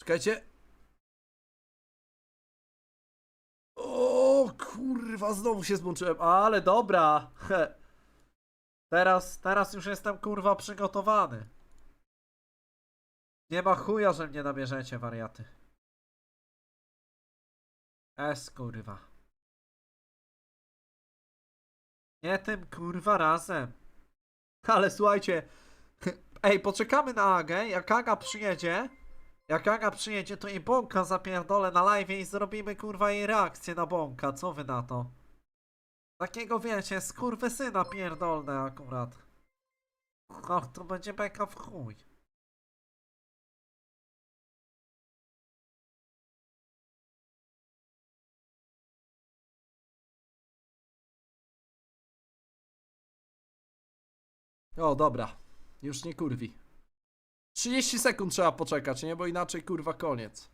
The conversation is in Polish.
Czekajcie. O kurwa, znowu się zmączyłem, ale dobra. He. Teraz, teraz już jestem kurwa przygotowany. Nie ma chuja, że mnie nabierzecie, wariaty. Es kurwa. Nie tym kurwa razem. Ale słuchajcie. Ej, poczekamy na Agę. Jak Aga przyjedzie. Jak Aga przyjedzie, to jej bąka zapierdolę na live i zrobimy kurwa jej reakcję na bąka. Co wy na to? Takiego wiecie, skurwysyna pierdolne akurat. Och, to będzie beka w chuj. O, dobra. Już nie kurwi. 30 sekund trzeba poczekać, nie? Bo inaczej kurwa koniec.